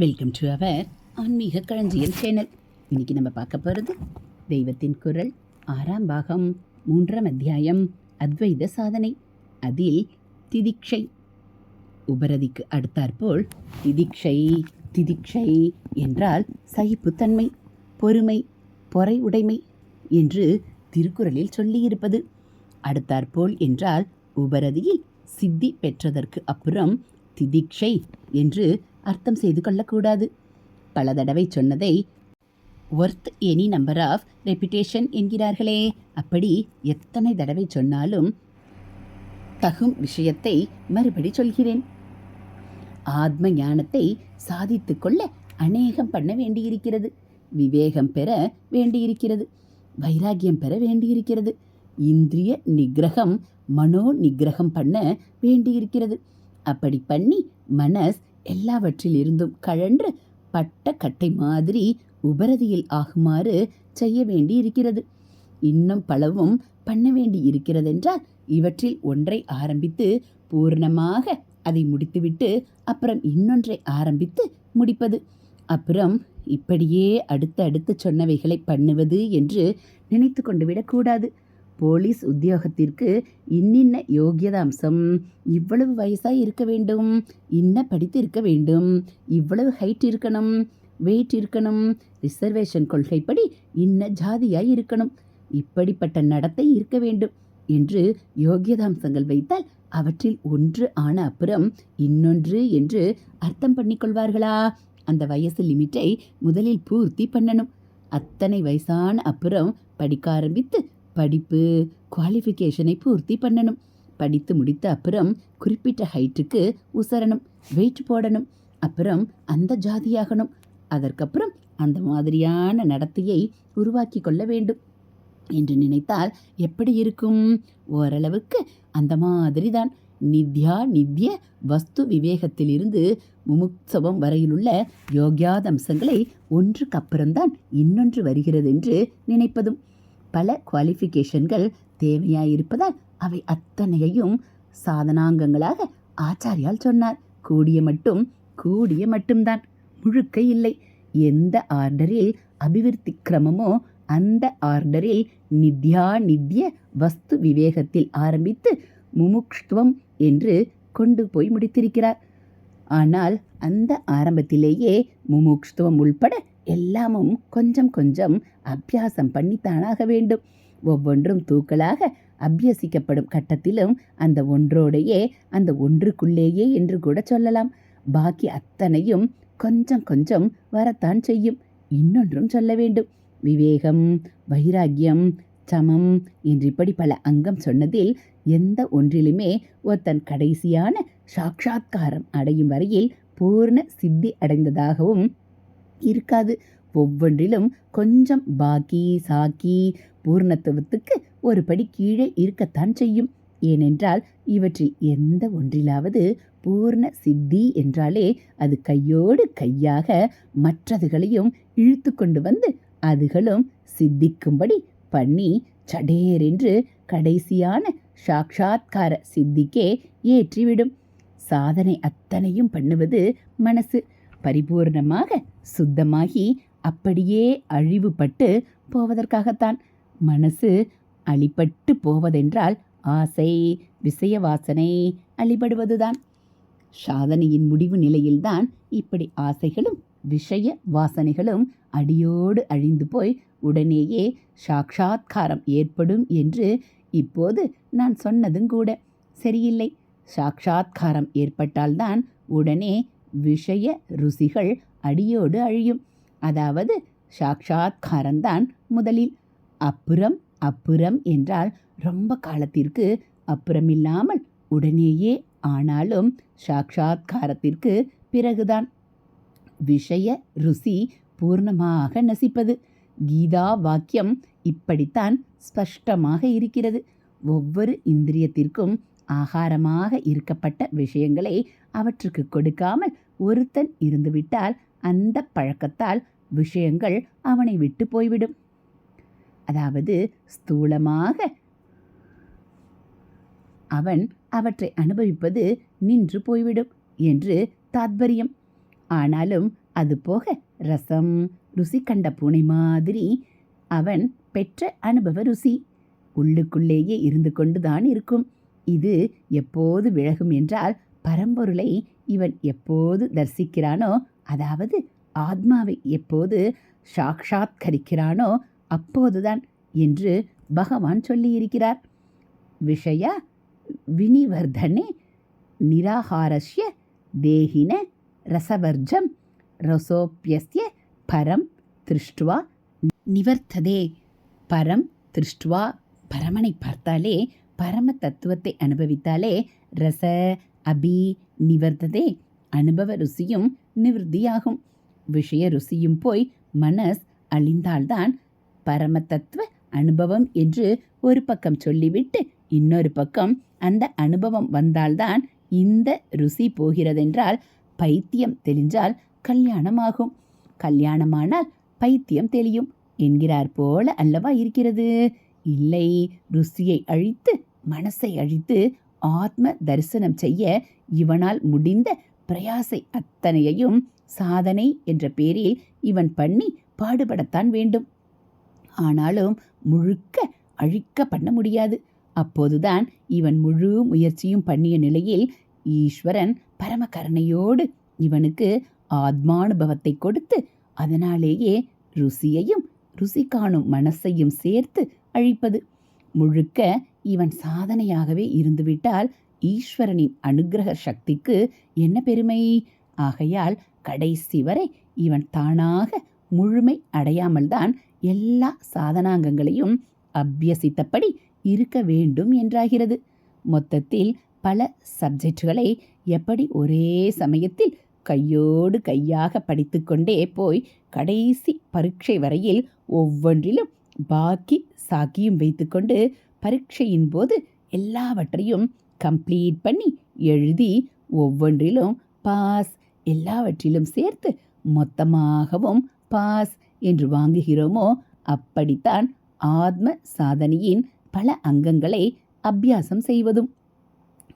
Welcome to our ஆன்மீக களஞ்சியம் channel இன்னைக்கு நம்ம பார்க்க போகிறது தெய்வத்தின் குரல் ஆறாம் பாகம் மூன்றாம் அத்தியாயம் அத்வைத சாதனை. அதில் திதிக்ஷை உபரதிக்கு அடுத்தாற்போல் திதிக்ஷை திதிக்ஷை என்றால் சகிப்புத்தன்மை பொறுமை பொறை உடைமை என்று திருக்குறளில் சொல்லியிருப்பது. அடுத்தாற்போல் என்றால் உபரதியில் சித்தி பெற்றதற்கு அப்புறம் திதிக்ஷை என்று அர்த்தம் செய்து கொள்ளக்கூடாது. பல தடவை சொன்னதை worth any number of reputation என்கிறார்களே. அப்படி எத்தனை தடவை சொன்னாலும் தகும் விஷயத்தை மறுபடி சொல்கிறேன். ஆத்ம ஞானத்தை சாதித்து கொள்ள அநேகம் பண்ண வேண்டியிருக்கிறது. விவேகம் பெற வேண்டியிருக்கிறது. வைராகியம் பெற வேண்டியிருக்கிறது. இந்திரிய நிகிரகம் மனோ நிகிரகம் பண்ண வேண்டியிருக்கிறது. அப்படி பண்ணி மனஸ் எல்லாவற்றிலிருந்தும் கழன்று பட்ட கட்டை மாதிரி உபரதியில் ஆகுமாறு செய்ய வேண்டி இருக்கிறது இன்னும் பலவும் பண்ண வேண்டி இருக்கிறதென்றால் இவற்றில் ஒன்றை ஆரம்பித்து பூர்ணமாக அதை முடித்துவிட்டு அப்புறம் இன்னொன்றை ஆரம்பித்து முடிப்பது. அப்புறம் இப்படியே அடுத்து அடுத்து சொன்னவைகளை பண்ணுவது என்று நினைத்து கொண்டு விடக்கூடாது போலீஸ் உத்தியோகத்திற்கு இன்னின்ன யோகியதாம்சம் இவ்வளவு வயசாக இருக்க வேண்டும். இன்ன படித்து இருக்க வேண்டும். இவ்வளவு ஹைட் இருக்கணும். வெயிட் இருக்கணும். ரிசர்வேஷன் கொள்கைப்படி இன்ன ஜாதியாய் இருக்கணும். இப்படிப்பட்ட நடத்தை இருக்க வேண்டும் என்று யோகியதாம்சங்கள் வைத்தால் அவற்றில் ஒன்று ஆன அப்புறம் இன்னொன்று என்று அர்த்தம் பண்ணிக்கொள்வார்களா அந்த வயசு லிமிட்டை முதலில் பூர்த்தி பண்ணணும். அத்தனை வயசான அப்புறம் படிக்க ஆரம்பித்து படிப்பு குவாலிஃபிகேஷனை பூர்த்தி பண்ணணும். படித்து முடித்த அப்புறம் குறிப்பிட்ட ஹைட்டுக்கு உசரணும் வெயிட் போடணும். அப்புறம் அந்த ஜாதியாகணும். அதற்கப்புறம் அந்த மாதிரியான நடத்தையை உருவாக்கி கொள்ள வேண்டும். என்று நினைத்தால் எப்படி இருக்கும்? ஓரளவுக்கு அந்த மாதிரி தான் நித்யா நித்ய வஸ்து விவேகத்திலிருந்து முமுட்சவம் வரையிலுள்ள யோகியாதம்சங்களை ஒன்றுக்கு அப்புறம்தான் இன்னொன்று வருகிறது என்று நினைப்பதும் பல குவாலிஃபிகேஷன்கள் தேவையாயிருப்பதால் அவை அத்தனையையும் சாதனாங்கங்களாக ஆச்சாரியால் சொன்னார். கூடிய மட்டும் கூடிய மட்டும்தான். முழுக்க இல்லை. எந்த ஆர்டரில் அபிவிருத்தி கிரமமோ அந்த ஆர்டரில் நித்யா நித்ய வஸ்து விவேகத்தில் ஆரம்பித்து முமுக்ஷ்துவம் என்று கொண்டு போய் முடித்திருக்கிறார். ஆனால் அந்த ஆரம்பத்திலேயே முமுக்ஷ்துவம் உள்பட எல்லாமும் கொஞ்சம் கொஞ்சம் அபியாசம் பண்ணித்தானாக வேண்டும். ஒவ்வொன்றும் தூக்கலாக அபியசிக்கப்படும் கட்டத்திலும் அந்த ஒன்றோடையே அந்த ஒன்றுக்குள்ளேயே என்று கூட சொல்லலாம். பாக்கி அத்தனையும் கொஞ்சம் கொஞ்சம் வரத்தான் செய்யும். இன்னொன்றும் சொல்ல வேண்டும். விவேகம் வைராக்கியம் சமம் என்று இப்படி பல அங்கம் சொன்னதில் எந்த ஒன்றிலுமே ஒருத்தன் கடைசியான சாட்சா்காரம் அடையும் வரையில் பூர்ண சித்தி அடைந்ததாகவும் இருக்காது. ஒவ்வொன்றிலும் கொஞ்சம் பாக்கி சாக்கி பூர்ணத்துவத்துக்கு ஒரு படி கீழே இருக்கத்தான் செய்யும். ஏனென்றால் இவற்றில் எந்த ஒன்றிலாவது பூர்ண சித்தி என்றாலே அது கையோடு கையாக மற்றதுகளையும் இழுத்து கொண்டு வந்து அதுகளும் சித்திக்கும்படி பண்ணி சடேரென்று கடைசியான சாட்சாத்கார சித்திக்கே ஏற்றிவிடும். சாதனை அத்தனையும் பண்ணுவது மனசு. பரிபூர்ணமாக சுத்தமாகி அப்படியே அழிவுபட்டு போவதற்காகத்தான். மனசு அழிபட்டு போவதென்றால் ஆசை விஷய வாசனை அழிபடுவதுதான். சாதனையின் முடிவு நிலையில்தான் இப்படி ஆசைகளும் விஷய வாசனைகளும் அடியோடு அழிந்து போய் உடனேயே சாட்சாத்காரம் ஏற்படும் என்று இப்போது நான் சொன்னதும் கூட சரியில்லை. சாட்சாத்காரம் ஏற்பட்டால்தான் உடனே விஷய ருசிகள் அடியோடு அழியும். அதாவது சாட்சாத்காரம்தான் முதலில். அப்புறம் அப்புறம் என்றால் ரொம்ப காலத்திற்கு அப்புறமில்லாமல் உடனேயே ஆனாலும் சாட்சாத்காரத்திற்கு பிறகுதான். விஷய ருசி பூர்ணமாக நசிப்பது. கீதா வாக்கியம் இப்படித்தான் ஸ்பஷ்டமாக இருக்கிறது. ஒவ்வொரு இந்திரியத்திற்கும் ஆகாரமாக இருக்கப்பட்ட விஷயங்களை அவற்றுக்கு கொடுக்காமல் ஒருத்தன் இருந்துவிட்டால் அந்த பழக்கத்தால் விஷயங்கள் அவனை விட்டு போய்விடும். அதாவது ஸ்தூலமாக அவன் அவற்றை அனுபவிப்பது நின்று போய்விடும் என்று தாத்பரியம். ஆனாலும் அது போக ரசம் ருசி கண்ட பூனை மாதிரி அவன் பெற்ற அனுபவ ருசி உள்ளுக்குள்ளேயே இருந்து கொண்டுதான் இருக்கும். இது எப்போது விலகும் என்றால் பரம்பொருளை இவன் எப்போது தரிசிக்கிறானோ அதாவது ஆத்மாவை எப்போது சாக்ஷாத்கரிக்கிறானோ அப்போதுதான் என்று பகவான் சொல்லியிருக்கிறார். விஷய வினிவர்தனே நிராகாரஸ்ய தேகின ரசவர்ஜம் ரசோப்பியஸ்ய பரம் திருஷ்டுவா நிவர்த்ததே. பரம் திருஷ்டுவா பரமனை பார்த்தாலே பரம தத்துவத்தை அனுபவித்தாலே ரச அபி நிவர்த்ததே. அனுபவ ருசியும் நிவர்த்தியாகும். விஷய ருசியும் போய் மனஸ் அழிந்தால்தான் பரம தத்துவ அனுபவம் என்று ஒரு பக்கம் சொல்லிவிட்டு இன்னொரு பக்கம் அந்த அனுபவம் வந்தால்தான் இந்த ருசி போகிறதென்றால் பைத்தியம் தெளிஞ்சால் கல்யாணமாகும். கல்யாணமானால் பைத்தியம் தெளியும். என்கிறார் போல அல்லவா இருக்கிறது? இல்லை. ருசியை அழித்து மனசை அழித்து ஆத்ம தரிசனம் செய்ய இவனால் முடிந்த பிரயாசை அத்தனையையும் சாதனை என்ற பேரில் இவன் பண்ணி பாடுபடத்தான் வேண்டும். ஆனாலும் முழுக்க அழிக்க பண்ண முடியாது. அப்போதுதான் இவன் முழு முயற்சியும் பண்ணிய நிலையில் ஈஸ்வரன் பரமகரணையோடு இவனுக்கு ஆத்மானுபவத்தை கொடுத்து அதனாலேயே ருசியையும் ருசி காணும் மனசையும் சேர்த்து அழிப்பது. முழுக்க இவன் சாதனையாகவே இருந்துவிட்டால் ஈஸ்வரனின் அனுக்கிரக சக்திக்கு என்ன பெருமை? ஆகையால் கடைசி வரை இவன் தானாக முழுமை அடையாமல்தான் எல்லா சாதனாங்கங்களையும் அபியசித்தபடி இருக்க வேண்டும் என்றாகிறது. மொத்தத்தில் பல சப்ஜெக்டுகளை எப்படி ஒரே சமயத்தில் கையோடு கையாக படித்துக்கொண்டே போய் கடைசி பரீட்சை வரையில் ஒவ்வொன்றிலும் பாக்கி சாக்கியும் வைத்துக்கொண்டு பரீட்சையின் போது எல்லாவற்றையும் கம்ப்ளீட் பண்ணி எழுதி ஒவ்வொன்றிலும் பாஸ் எல்லாவற்றிலும் சேர்த்து மொத்தமாகவும் பாஸ் என்று வாங்குகிறோமோ அப்படித்தான் ஆத்ம சாதனையின் பல அங்கங்களை அபியாசம் செய்வதும்.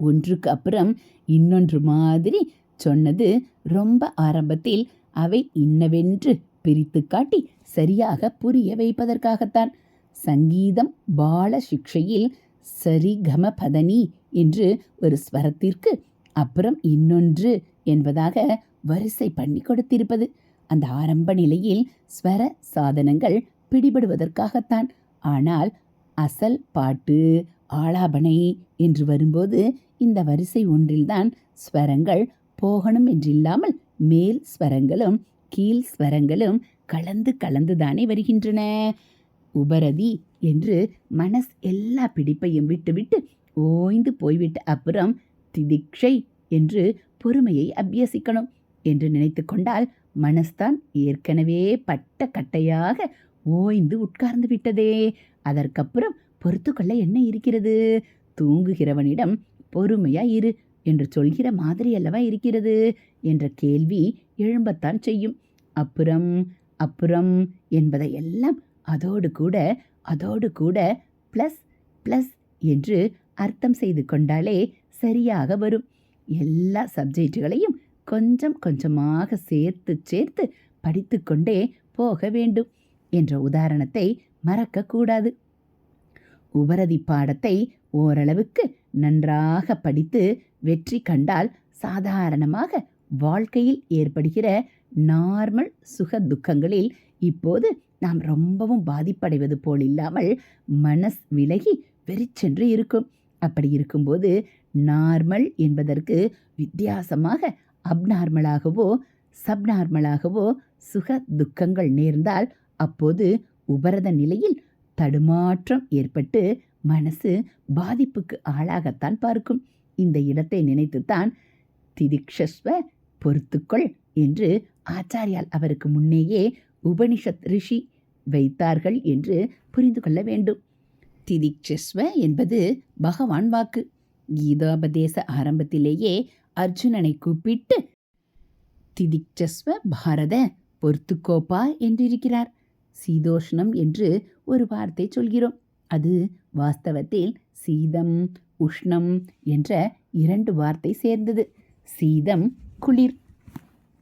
ஒன்றுக்கு அப்புறம் இன்னொன்று மாதிரி சொன்னது ரொம்ப ஆரம்பத்தில் அவை இன்னவென்று பிரித்து காட்டி சரியாக புரிய வைப்பதற்காகத்தான். சங்கீதம் பால சிக்ஷையில் சரிகம பதனி என்று ஒரு ஸ்வரத்திற்கு அப்புறம் இன்னொன்று என்பதாக வரிசை பண்ணி கொடுத்திருப்பது. அந்த ஆரம்ப நிலையில் ஸ்வர சாதனங்கள் பிடிபடுவதற்காகத்தான். ஆனால் அசல் பாட்டு ஆலாபனை என்று வரும்போது இந்த வரிசை ஒன்றில்தான் ஸ்வரங்கள் போகணும் என்றில்லாமல் மேல் ஸ்வரங்களும் கீழ் ஸ்வரங்களும் கலந்து கலந்துதானே வருகின்றன. உபரதி என்று மனஸ் எல்லா பிடிப்பையும் விட்டுவிட்டு ஓய்ந்து போய்விட்ட அப்புறம் திதிக்ஷை என்று பொறுமையை அபியசிக்கணும் என்று நினைத்து கொண்டால் மனஸ்தான் ஏற்கனவே பட்ட கட்டையாக ஓய்ந்து உட்கார்ந்து விட்டதே. அதற்கப்புறம் பொறுத்துக்கொள்ள என்ன இருக்கிறது? தூங்குகிறவனிடம் பொறுமையா இரு என்று சொல்கிற மாதிரி அல்லவா இருக்கிறது? என்ற கேள்வி எழும்பத்தான் செய்யும். அப்புறம் அப்புறம் என்பதையெல்லாம் அதோடு கூட அதோடு கூட ப்ளஸ் ப்ளஸ் என்று அர்த்தம் செய்து கொண்டாலே சரியாக வரும். எல்லா சப்ஜெக்டுகளையும் கொஞ்சம் கொஞ்சமாக சேர்த்து சேர்த்து படித்துக்கொண்டே போக வேண்டும் என்ற உதாரணத்தை மறக்கக்கூடாது உபரதி பாடத்தை ஓரளவுக்கு நன்றாக படித்து வெற்றி கண்டால் சாதாரணமாக வாழ்க்கையில் ஏற்படுகிற நார்மல் சுக துக்கங்களில் இப்போது நாம் ரொம்பவும் பாதிப்படைவது போல் இல்லாமல் மனஸ் விலகி வெறிச்சென்று இருக்கும். அப்படி இருக்கும்போது நார்மல் என்பதற்கு வித்தியாசமாக அப்நார்மலாகவோ சப்நார்மலாகவோ சுக துக்கங்கள் நேர்ந்தால் அப்போது உபரத நிலையில் தடுமாற்றம் ஏற்பட்டு மனசு பாதிப்புக்கு ஆளாகத்தான் பார்க்கும். இந்த இடத்தை நினைத்துத்தான் திதிக்ஷஸ்வ பொறுத்துக்கொள் என்று ஆச்சாரியால் அவருக்கு முன்னேயே உபனிஷத் ரிஷி வைத்தார்கள் என்று புரிந்து கொள்ள வேண்டும். திதிக்ஷஸ்வ என்பது பகவான் வாக்கு. கீதோபதேச ஆரம்பத்திலேயே அர்ஜுனனை கூப்பிட்டு திதிக்ஷஸ்வ பாரத பொறுத்துக்கோப்பா என்றிருக்கிறார். சீதோஷ்ணம் என்று ஒரு வார்த்தை சொல்கிறோம். அது வாஸ்தவத்தில் சீதம் உஷ்ணம் என்ற இரண்டு வார்த்தை சேர்ந்தது. சீதம் குளிர்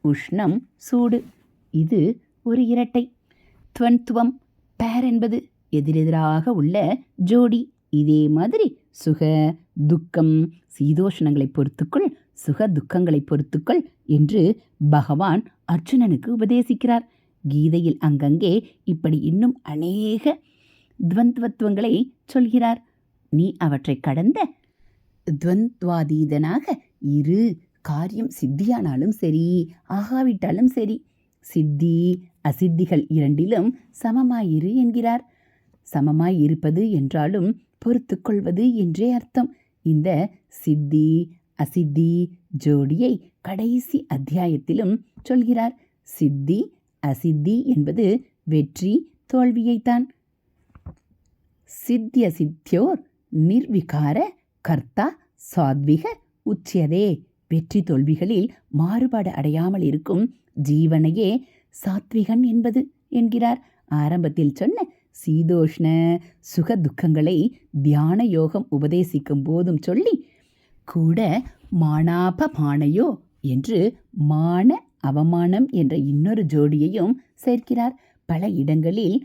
உஷ்ணம் சூடு. இது ஒரு இரட்டை. துவன்துவம் பேர் என்பது எதிரெதிராக உள்ள ஜோடி. இதே மாதிரி சுக துக்கம் சீதோஷணங்களை பொறுத்துக்கொள் சுக துக்கங்களை பொறுத்துக்கொள் என்று பகவான் அர்ஜுனனுக்கு உபதேசிக்கிறார். கீதையில் அங்கங்கே இப்படி இன்னும் அநேக துவந்துவத்துவங்களை சொல்கிறார். நீ அவற்றை கடந்த துவந்த்வாதீதனாக இரு காரியம் சித்தியானாலும் சரி ஆகாவிட்டாலும் சரி சித்தி அசித்திகள் இரண்டிலும் சமமாயிரு என்கிறார். சமமாயிருப்பது என்றாலும் என்றாலும் பொறுத்துக்கொள்வது என்றே அர்த்தம். இந்த சித்தி அசித்தி ஜோடியை கடைசி அத்தியாயத்திலும் சொல்கிறார். சித்தி அசித்தி என்பது வெற்றி தோல்வியைத்தான். சித்திய சித்தியோர் நிர்விகார கர்த்தா சாத்விக உச்சியதே. வெற்றி தோல்விகளில் மாறுபாடு அடையாமல் இருக்கும் ஜீவனையே சாத்விகன் என்பது என்கிறார். ஆரம்பத்தில் சொன்ன சீதோஷ்ண சுக துக்கங்களை தியான யோகம் உபதேசிக்கும் போதும் சொல்லி கூட மானாப மானையோ என்று மான அவமானம் என்ற இன்னொரு ஜோடியையும் சேர்க்கிறார். பல இடங்களில்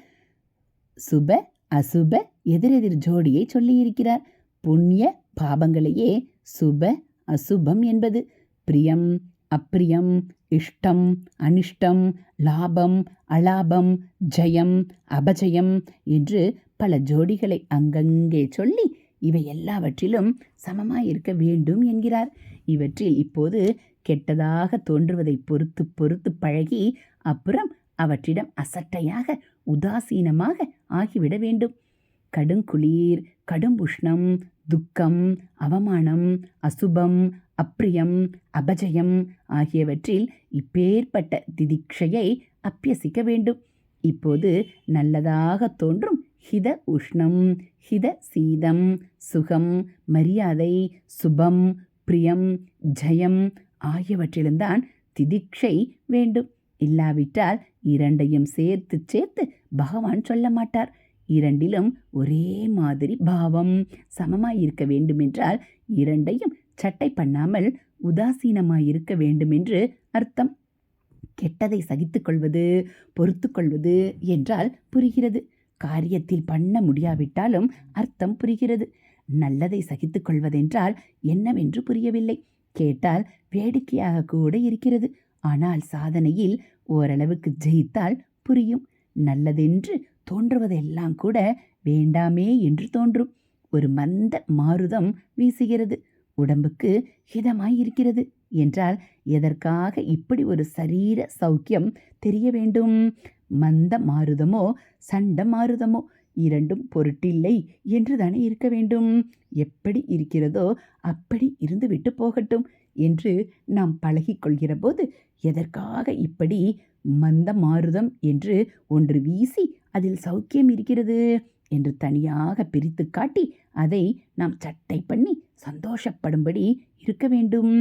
சுப அசுப எதிரெதிர் ஜோடியை சொல்லியிருக்கிறார். புண்ணிய பாபங்களையே சுப அசுபம் என்பது. பிரியம் அப்பிரியம் இஷ்டம் அனிஷ்டம் லாபம் அலாபம் ஜெயம் அபஜயம் என்று பல ஜோடிகளை அங்கங்கே சொல்லி இவை எல்லாவற்றிலும் சமமாய் இருக்க வேண்டும் என்கிறார். இவற்றில் இப்போது கெட்டதாக தோன்றுவதை பொறுத்து பொறுத்து பழகி அப்புறம் அவற்றிடம் அசட்டையாக உதாசீனமாக ஆகிவிட வேண்டும். கடுங்குளிர் கடும் உஷ்ணம் துக்கம் அவமானம் அசுபம் அப்பிரியம் அபஜயம் ஆகியவற்றில் இப்பேற்பட்ட திதிக்ஷையை அப்பியசிக்க வேண்டும். இப்போது நல்லதாக தோன்றும் ஹித உஷ்ணம் ஹித சீதம் சுகம் மரியாதை சுபம் பிரியம் ஜெயம் ஆகியவற்றிலும்தான் திதிக்ஷை வேண்டும். இல்லாவிட்டால் இரண்டையும் சேர்த்து சேர்த்து பகவான் சொல்ல மாட்டார். இரண்டிலும் ஒரே மாதிரி பாவம் சமமாயிருக்க வேண்டுமென்றால் இரண்டையும் சட்டை பண்ணாமல் உதாசீனமாயிருக்க வேண்டுமென்று அர்த்தம். கெட்டதை சகித்துக்கொள்வது பொறுத்துக்கொள்வது என்றால் புரிகிறது. காரியத்தில் பண்ண முடியாவிட்டாலும் அர்த்தம் புரிகிறது. நல்லதை சகித்துக்கொள்வதென்றால் என்னவென்று புரியவில்லை. கேட்டால் வேடிக்கையாக கூட இருக்கிறது. ஆனால் சாதனையில் ஓரளவுக்கு ஜெயித்தால் புரியும். நல்லதென்று தோன்றுவதெல்லாம் கூட வேண்டாமே என்று தோன்றும். ஒரு மந்த மாருதம் வீசுகிறது. உடம்புக்கு ஹிதமாய் இருக்கிறது என்றால் எதற்காக இப்படி ஒரு சரீர சௌக்கியம் தெரிய வேண்டும்? மந்த மாறுதமோ சண்ட மாறுதமோ இரண்டும் பொருட்டில்லை என்று தானே இருக்க வேண்டும்? எப்படி இருக்கிறதோ அப்படி இருந்துவிட்டு போகட்டும் என்று நாம் பழகிக்கொள்கிற போது எதற்காக இப்படி மந்த மாறுதம் என்று ஒன்று வீசி அதில் சௌக்கியம் இருக்கிறது? என்று தனியாக பிரித்து காட்டி அதை நாம் சட்டை பண்ணி சந்தோஷப்படும்படி இருக்க வேண்டும்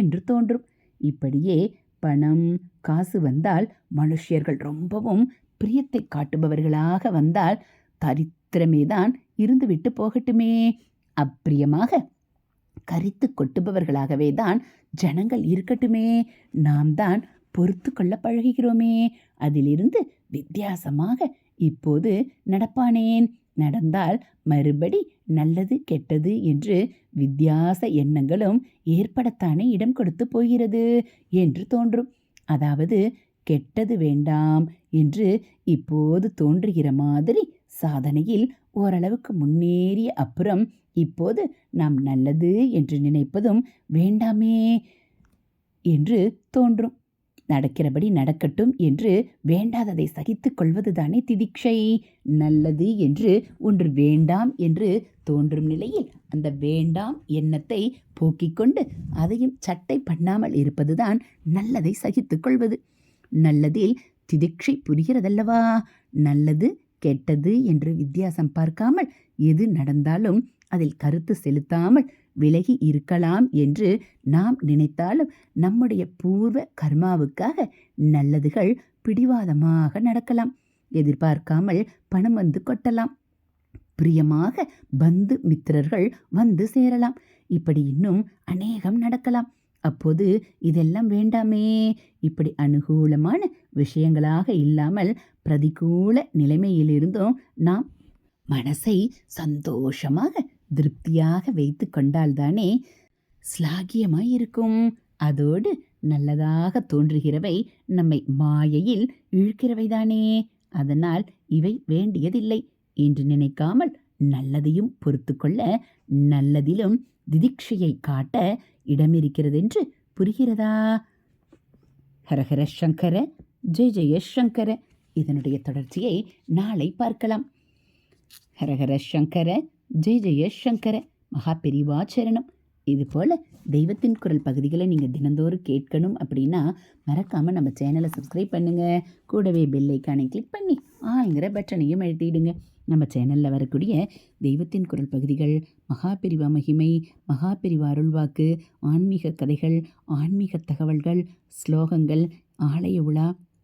என்று தோன்றும். இப்படியே பணம் காசு வந்தால் மனுஷியர்கள் ரொம்பவும் பிரியத்தை காட்டுபவர்களாக வந்தால் தரித்திரமே தான் இருந்துவிட்டு போகட்டுமே. அப்பிரியமாக கரித்து கொட்டுபவர்களாகவே தான் ஜனங்கள் இருக்கட்டுமே. நாம் தான் பொறுத்து கொள்ள பழகுகிறோமே. அதிலிருந்து வித்தியாசமாக இப்போது நடப்பானேன். நடந்தால் மறுபடி நல்லது கெட்டது என்று வித்தியாச எண்ணங்களும் ஏற்படத்தானே இடம் கொடுத்து போகிறது என்று தோன்றும். அதாவது கெட்டது வேண்டாம் என்று இப்போது தோன்றுகிற மாதிரி சாதனையில் ஓரளவுக்கு முன்னேறிய அப்புறம் இப்போது நாம் நல்லது என்று நினைப்பதும் வேண்டாமே என்று தோன்றும். நடக்கிறபடி நடக்கட்டும் என்று வேண்டாததை சகித்து கொள்வதுதானே திதிக்ஷை. நல்லது என்று ஒன்று வேண்டாம் என்று தோன்றும் நிலையில் அந்த வேண்டாம் எண்ணத்தை போக்கிக் கொண்டு அதையும் சட்டை பண்ணாமல் இருப்பதுதான் நல்லதை சகித்து கொள்வது நல்லதில் திதிக்ஷை புரிகிறதல்லவா? நல்லது கெட்டது என்று வித்தியாசம் பார்க்காமல் எது நடந்தாலும் அதில் கருத்து செலுத்தாமல் விலகி இருக்கலாம் என்று நாம் நினைத்தாலும் நம்முடைய பூர்வ கர்மாவுக்காக நல்லதுகள் பிடிவாதமாக நடக்கலாம். எதிர்பார்க்காமல் பணம் வந்து கொட்டலாம். பிரியமாக பந்து மித்திரர்கள் வந்து சேரலாம். இப்படி இன்னும் அநேகம் நடக்கலாம். அப்போது இதெல்லாம் வேண்டாமே. இப்படி அனுகூலமான விஷயங்களாக இல்லாமல் பிரதிகூல நிலைமையிலிருந்தும் நாம் மனசை சந்தோஷமாக திருப்தியாக வைத்து கொண்டால்தானே ஸ்லாகியமாய் இருக்கும் அதோடு நல்லதாக தோன்றுகிறவை நம்மை மாயையில் இழுக்கிறவைதானே. அதனால் இவை வேண்டியதில்லை என்று நினைக்காமல் நல்லதையும் பொறுத்து கொள்ள நல்லதிலும் திதிக்ஷையை காட்ட இடமிருக்கிறதென்று புரிகிறதா? ஹரஹர சங்கர ஜெய ஜெய சங்கர. இதனுடைய தொடர்ச்சியை நாளை பார்க்கலாம். ஹரஹர சங்கர ஜெய் ஜெய சங்கர மகா பெரிவாச்சரணம் இது போல் தெய்வத்தின் குரல் பகுதிகளை நீங்கள் தினந்தோறும் கேட்கணும் அப்படின்னா மறக்காமல் நம்ம சேனலை சப்ஸ்கிரைப் பண்ணுங்கள் கூடவே பெல்லைக்கானை கிளிக் பண்ணி ஆங்கிற பட்டனையும் எழுத்திடுங்க நம்ம சேனலில் வரக்கூடிய தெய்வத்தின் குரல் பகுதிகள் மகாபிரிவா மகிமை மகாபிரிவா அருள்வாக்கு ஆன்மீக கதைகள் ஆன்மீக தகவல்கள் ஸ்லோகங்கள் ஆலய உலா